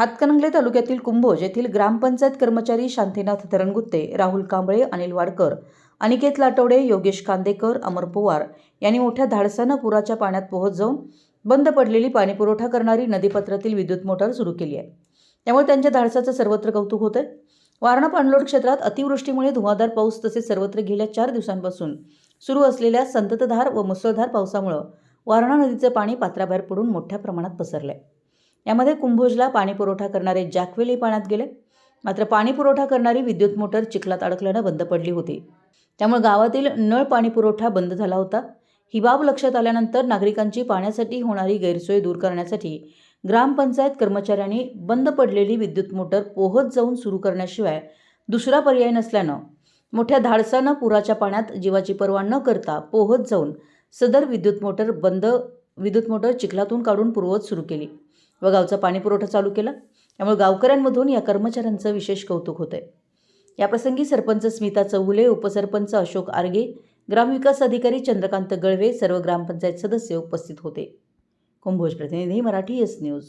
हातकणंगले तालुक्यातील कुंभोज येथील ग्रामपंचायत कर्मचारी शांतीनाथ धरणगुत्ते राहुल कांबळे अनिल वाडकर अनिकेत लाटवडे योगेश कांदेकर अमर पवार यांनी मोठ्या धाडसानं पुराच्या पाण्यात पोहोच जाऊन बंद पडलेली पाणीपुरवठा करणारी नदीपात्रातील विद्युत मोटार सुरू केली आहे. त्यामुळे त्यांच्या धाडसाचं सर्वत्र कौतुक होतं वारणा पाणलोट क्षेत्रात अतिवृष्टीमुळे धुवाधार पाऊस तसेच सर्वत्र गेल्या चार दिवसांपासून सुरू असलेल्या संततधार व मुसळधार पावसामुळं वारणा नदीचं पाणी पात्राबाहेर पडून मोठ्या प्रमाणात पसरलं आहे यामध्ये कुंभोजला पाणी पुरवठा करणारे जॅकवेली पाण्यात गेले. मात्र पाणी पुरवठा करणारी विद्युत मोटर चिखलात अडकल्यानं बंद पडली होती. त्यामुळे गावातील नळ पाणी पुरवठा बंद झाला होता. ही बाब लक्षात आल्यानंतर नागरिकांची पाण्यासाठी होणारी गैरसोय दूर करण्यासाठी ग्रामपंचायत कर्मचाऱ्यांनी बंद पडलेली विद्युत मोटर पोहत जाऊन सुरू करण्याशिवाय दुसरा पर्याय नसल्यानं मोठ्या धाडसानं पुराच्या पाण्यात जीवाची पर्वा न करता पोहत जाऊन सदर विद्युत मोटर बंद विद्युत मोटर चिखलातून काढून पूर्ववत सुरू केली. व गावचा पाणीपुरवठा चालू केला. त्यामुळे गावकऱ्यांमधून या कर्मचाऱ्यांचं विशेष कौतुक होतं आहे याप्रसंगी सरपंच स्मिता चौगुले उपसरपंच अशोक आर्गे ग्रामविकास अधिकारी चंद्रकांत गळवे सर्व ग्रामपंचायत सदस्य उपस्थित होते. कुंभोज प्रतिनिधी मराठी एस न्यूज.